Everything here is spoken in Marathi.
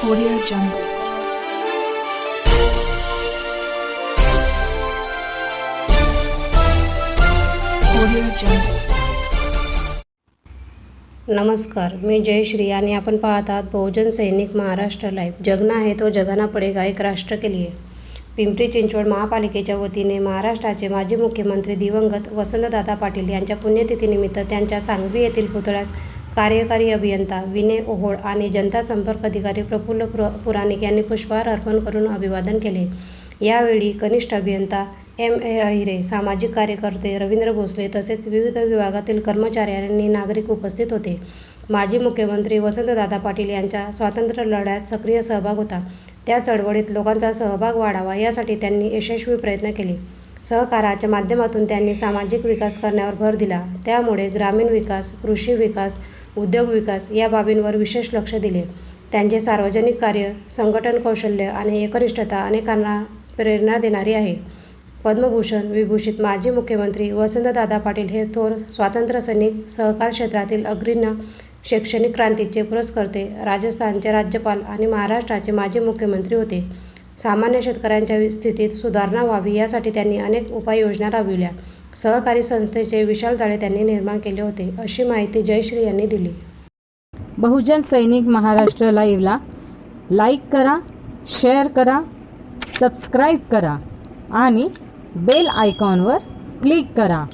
Audio Jungle. Audio Jungle. नमस्कार, मी जयश्री आणि आपण पाहत आहात बहुजन सैनिक महाराष्ट्र लाईव्ह जगना है तो जगना पडेगा एक राष्ट्र के लिए पिंपरी चिंचवड महापालिकेच्या वतीने महाराष्ट्राचे माजी मुख्यमंत्री दिवंगत वसंतदादा पाटील यांच्या पुण्यतिथीनिमित्त त्यांच्या सांगवी येथील पुतळ्यास कार्यकारी अभियंता विनय ओहोळ आणि जनता संपर्क अधिकारी प्रफुल्ल पुर पुराणिक यांनी पुष्पहार अर्पण करून अभिवादन केले. यावेळी कनिष्ठ अभियंता एम ए अहिरे सामाजिक कार्यकर्ते रवींद्र भोसले तसेच विविध विभागातील कर्मचाऱ्यांनी नागरिक उपस्थित होते. माजी मुख्यमंत्री वसंतदादा पाटील यांचा स्वातंत्र्य लढ्यात सक्रिय सहभाग होता. त्या चळवळीत लोकांचा सहभाग वाढावा यासाठी त्यांनी यशस्वी प्रयत्न केले. सहकाराच्या माध्यमातून त्यांनी सामाजिक विकास करण्यावर भर दिला. त्यामुळे ग्रामीण विकास कृषी विकास उद्योग विकास या बाबींवर विशेष लक्ष दिले. त्यांचे सार्वजनिक कार्य संघटन कौशल्य आणि एकनिष्ठता अनेकांना प्रेरणा देणारी आहे. पद्मभूषण विभूषित माजी मुख्यमंत्री वसंतदादा पाटील हे थोर स्वातंत्र्य सैनिक सहकार क्षेत्रातील अग्रिण्य शैक्षणिक क्रांतीचे पुरस्कर्ते राजस्थानचे राज्यपाल आणि महाराष्ट्राचे माजी मुख्यमंत्री होते. सामान्य शेतकऱ्यांच्या स्थितीत सुधारणा व्हावी यासाठी त्यांनी अनेक उपाययोजना राबविल्या. सहकारी संस्थेचे विशाल जाळे त्यांनी निर्माण केले होते अशी माहिती जयश्री यांनी दिली. बहुजन सैनिक महाराष्ट्र लाईव्हला लाईक करा शेअर करा सबस्क्राईब करा आणि बेल आयकॉनवर क्लिक करा.